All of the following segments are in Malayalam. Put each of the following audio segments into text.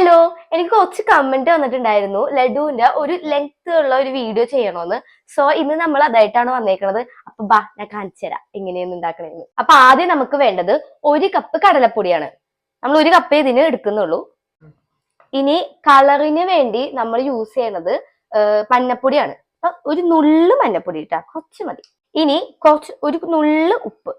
ഹലോ എനിക്ക് കുറച്ച് കമന്റ് വന്നിട്ടുണ്ടായിരുന്നു. ലഡുവിന്റെ ഒരു ലെങ്ത് ഉള്ള ഒരു വീഡിയോ ചെയ്യണമെന്ന് സോ ഇന്ന് നമ്മൾ അതായിട്ടാണ് വന്നേക്കുന്നത് അപ്പൊ ബാ ഞാൻ കാണിച്ചു തരാം എങ്ങനെയാണ് ഉണ്ടാക്കണേന്ന് അപ്പൊ ആദ്യം നമുക്ക് വേണ്ടത് ഒരു കപ്പ് കടലപ്പൊടിയാണ്. നമ്മൾ ഒരു കപ്പ് ഇതിന് എടുക്കുന്നുള്ളൂ. ഇനി കളറിന് വേണ്ടി നമ്മൾ യൂസ് ചെയ്യണത് മഞ്ഞപ്പൊടിയാണ്. അപ്പൊ ഒരു നുള്ളു മഞ്ഞപ്പൊടി ഇട്ടാ കുറച്ച് മതി. ഇനി കുറച്ച് ഒരു നുള്ളു ഉപ്പ്.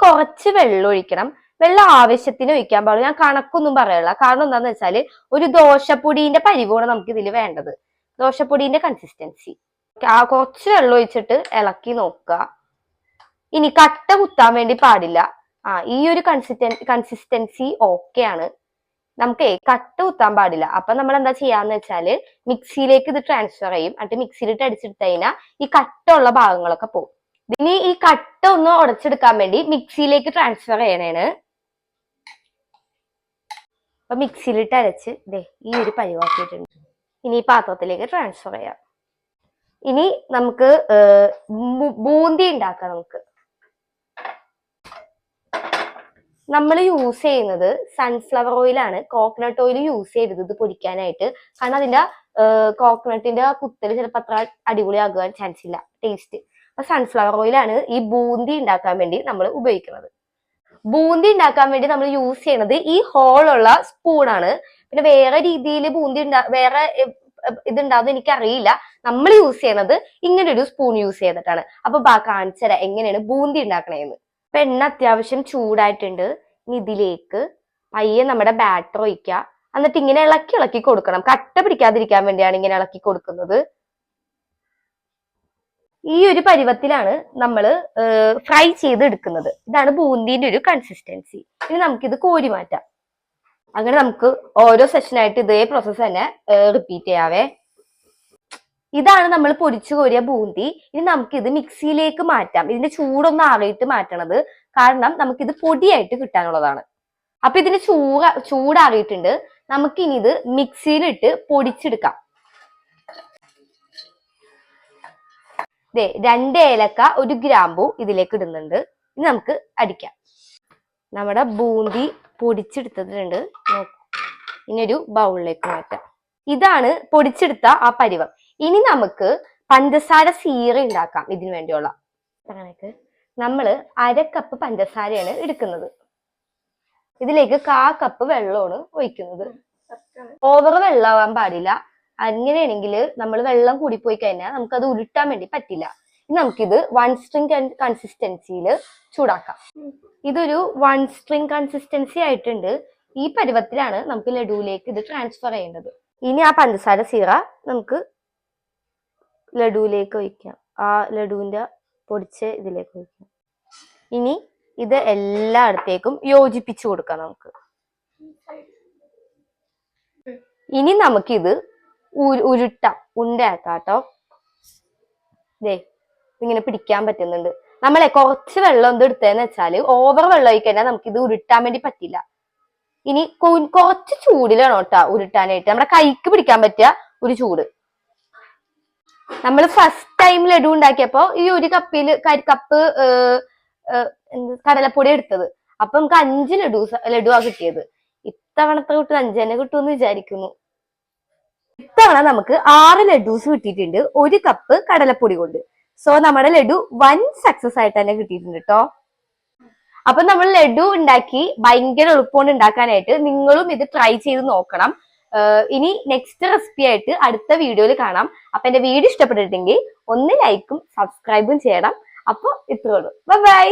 കുറച്ച് വെള്ളം ഒഴിക്കണം. വെള്ളം ആവശ്യത്തിന് ഒഴിക്കാൻ പാടില്ല ഞാൻ കണക്കൊന്നും പറയല്ല കാരണം എന്താന്ന് വെച്ചാൽ ഒരു ദോശപ്പൊടിന്റെ പരിവാണ് നമുക്ക് ഇതിൽ വേണ്ടത്. ദോശപ്പൊടിന്റെ കൺസിസ്റ്റൻസി ആ കുറച്ച് വെള്ളം ഒഴിച്ചിട്ട് ഇളക്കി നോക്കുക. ഇനി കട്ട കുത്താൻ വേണ്ടി പാടില്ല. ആ ഈ ഒരു കൺസിസ്റ്റൻ കൺസിസ്റ്റൻസി ഓക്കെ ആണ്. നമുക്ക് കട്ട കുത്താൻ പാടില്ല. അപ്പൊ നമ്മൾ എന്താ ചെയ്യാന്ന് വെച്ചാൽ മിക്സിയിലേക്ക് ഇത് ട്രാൻസ്ഫർ ചെയ്യും. എന്നിട്ട് മിക്സിയിലിട്ട് അടിച്ചെടുത്ത് കഴിഞ്ഞാൽ ഈ കട്ട ഉള്ള ഭാഗങ്ങളൊക്കെ പോകും. ഇനി ഈ കട്ട ഒന്ന് ഉടച്ചെടുക്കാൻ വേണ്ടി മിക്സിയിലേക്ക് ട്രാൻസ്ഫർ ചെയ്യണേണ്. അപ്പൊ മിക്സിയിലിട്ട് അരച്ച് ദേ ഈ ഒരു പരിവാക്കിയിട്ടുണ്ട്. ഇനി ഈ പാത്രത്തിലേക്ക് ട്രാൻസ്ഫർ ചെയ്യാം. ഇനി നമുക്ക് ബൂന്തി ഉണ്ടാക്കാം നമുക്ക്. നമ്മൾ യൂസ് ചെയ്യുന്നത് സൺഫ്ലവർ ഓയിലാണ് കോക്കനട്ട് ഓയിൽ യൂസ് ചെയ്തത് ഇത് പൊരിക്കാനായിട്ട് കാരണം അതിന്റെ കോക്കനട്ടിന്റെ കുത്തൽ ചിലപ്പോൾ അത്ര അടിപൊളിയാകാൻ ചാൻസ് ഇല്ല. ടേസ്റ്റ് അപ്പൊ സൺഫ്ലവർ ഓയിലാണ് ഈ ബൂന്തി ഉണ്ടാക്കാൻ വേണ്ടി നമ്മൾ ഉപയോഗിക്കുന്നത്. ബൂന്തി ഉണ്ടാക്കാൻ വേണ്ടി നമ്മൾ യൂസ് ചെയ്യുന്നത് ഈ ഹോളുള്ള സ്പൂണാണ് പിന്നെ വേറെ രീതിയിൽ ബൂന്തി ഉണ്ടാ വേറെ ഇതുണ്ടാവും എനിക്കറിയില്ല. നമ്മൾ യൂസ് ചെയ്യണത് ഇങ്ങനെ ഒരു സ്പൂൺ യൂസ് ചെയ്തിട്ടാണ്. അപ്പൊ ബാ കാണിച്ചുതരാം എങ്ങനെയാണ് ബൂന്തി ഉണ്ടാക്കണേന്ന്. അപ്പൊ എണ്ണ അത്യാവശ്യം ചൂടായിട്ടുണ്ട്. ഇനി ഇതിലേക്ക് പയ്യെ നമ്മുടെ ബാറ്റർ ഒഴിക്കുക. എന്നിട്ട് ഇങ്ങനെ ഇളക്കി ഇളക്കി കൊടുക്കണം. കട്ട പിടിക്കാതിരിക്കാൻ വേണ്ടിയാണ് ഇങ്ങനെ ഇളക്കി കൊടുക്കുന്നത്. ഈ ഒരു പരുവത്തിലാണ് നമ്മൾ ഫ്രൈ ചെയ്ത് എടുക്കുന്നത് ഇതാണ് ബൂന്തിന്റെ ഒരു കൺസിസ്റ്റൻസി ഇനി നമുക്കിത് കോരി മാറ്റാം. അങ്ങനെ നമുക്ക് ഓരോ സെഷനായിട്ട് ഇതേ പ്രോസസ്സ് തന്നെ റിപ്പീറ്റ് ചെയ്യാവേ. ഇതാണ് നമ്മൾ പൊരിച്ചു കോരിയ ബൂന്തി. ഇനി നമുക്ക് ഇത് മിക്സിയിലേക്ക് മാറ്റാം. ഇതിന്റെ ചൂടൊന്ന് ആറിയിട്ട് മാറ്റണത് കാരണം നമുക്കിത് പൊടിയായിട്ട് കിട്ടാനുള്ളതാണ്. അപ്പൊ ഇതിന് ചൂട ചൂടാറിയിട്ടുണ്ട്. നമുക്കിനി ഇത് മിക്സിയിലിട്ട് പൊടിച്ചെടുക്കാം. ദേ രണ്ട് ഏലക്ക ഒരു ഗ്രാമ്പു ഇതിലേക്ക് ഇടുന്നുണ്ട്. ഇനി നമുക്ക് അടിക്കാം. നമ്മുടെ ബൂന്തി പൊടിച്ചെടുത്തിട്ടുണ്ട്. നോക്കൂ. ഇനി ഒരു ബൗളിലേക്ക് മാറ്റാം. ഇതാണ് പൊടിച്ചെടുത്ത ആ പരിവം. ഇനി നമുക്ക് പഞ്ചസാര സീറ ഉണ്ടാക്കാം ഇതിനു വേണ്ടിയുള്ള. നമ്മൾ നമ്മൾ അര കപ്പ് പഞ്ചസാരയാണ് എടുക്കുന്നത്. ഇതിലേക്ക് കാ കപ്പ് വെള്ളമാണ് ഒഴിക്കുന്നത്. ഓവർ വെള്ളമാവാൻ പാടില്ല. അങ്ങനെയാണെങ്കിൽ നമ്മൾ വെള്ളം കൂടിപ്പോയി കഴിഞ്ഞാൽ നമുക്ക് അത് ഉരുട്ടാൻ വേണ്ടി പറ്റില്ല. നമുക്കിത് വൺ സ്ട്രിങ് കൺസിസ്റ്റൻസിയിൽ ചൂടാക്കാം. ഇതൊരു വൺ സ്ട്രിങ് കൺസിസ്റ്റൻസി ആയിട്ടുണ്ട്. ഈ പരുവത്തിലാണ് നമുക്ക് ലഡുവിലേക്ക് ഇത് ട്രാൻസ്ഫർ ചെയ്യേണ്ടത്. ഇനി ആ പഞ്ചസാര സീറ നമുക്ക് ലഡുവിലേക്ക് ഒഴിക്കാം. ആ ലഡുവിന്റെ പൊടിച്ച് ഇതിലേക്ക് ഒഴിക്കാം. ഇനി ഇത് എല്ലായിടത്തേക്കും യോജിപ്പിച്ചു കൊടുക്കാം നമുക്ക്. ഇനി നമുക്കിത് ഉരുട്ടാം ഉണ്ടയാക്കാം ദേ ഇങ്ങനെ പിടിക്കാൻ പറ്റുന്നുണ്ട്. നമ്മളെ കുറച്ച് വെള്ളം എന്ത് എടുത്തതെന്ന് വെച്ചാൽ ഓവർ വെള്ളം ആയി കഴിഞ്ഞാൽ നമുക്ക് ഇത് ഉരുട്ടാൻ വേണ്ടി പറ്റില്ല. ഇനി കുറച്ച് ചൂടിലാണ് കേട്ടോ ഉരുട്ടാനായിട്ട്. നമ്മുടെ കൈക്ക് പിടിക്കാൻ പറ്റിയ ഒരു ചൂട്. നമ്മൾ ഫസ്റ്റ് ടൈം ലഡു ഉണ്ടാക്കിയപ്പോ ഈ ഒരു കപ്പിൽ കപ്പ് കടലപ്പൊടി എടുത്തത്. അപ്പൊ നമുക്ക് അഞ്ച് ലഡു ലഡുവാ കിട്ടിയത്. ഇത്തവണത്തെ കിട്ടുന്ന അഞ്ച് തന്നെ കിട്ടുമെന്ന് വിചാരിക്കുന്നു. ഇത്തവണ നമുക്ക് ആറ് ലഡൂസ് കിട്ടിയിട്ടുണ്ട്. ഒരു കപ്പ് കടലപ്പൊടി കൊണ്ട്. സോ നമ്മുടെ ലഡു വൻ സക്സസ് ആയിട്ട് തന്നെ കിട്ടിയിട്ടുണ്ട് കേട്ടോ അപ്പൊ നമ്മൾ ലഡു ഉണ്ടാക്കി ഭയങ്കര എളുപ്പമാണ് ഉണ്ടാക്കാനായിട്ട്. നിങ്ങളും ഇത് ട്രൈ ചെയ്ത് നോക്കണം. ഇനി നെക്സ്റ്റ് റെസിപ്പി ആയിട്ട് അടുത്ത വീഡിയോയിൽ കാണാം. അപ്പൊ എന്റെ വീഡിയോ ഇഷ്ടപ്പെട്ടിട്ടുണ്ടെങ്കിൽ ഒന്ന് ലൈക്കും സബ്സ്ക്രൈബും ചെയ്യണം. അപ്പൊ ഇത്രയുള്ളൂ ബൈ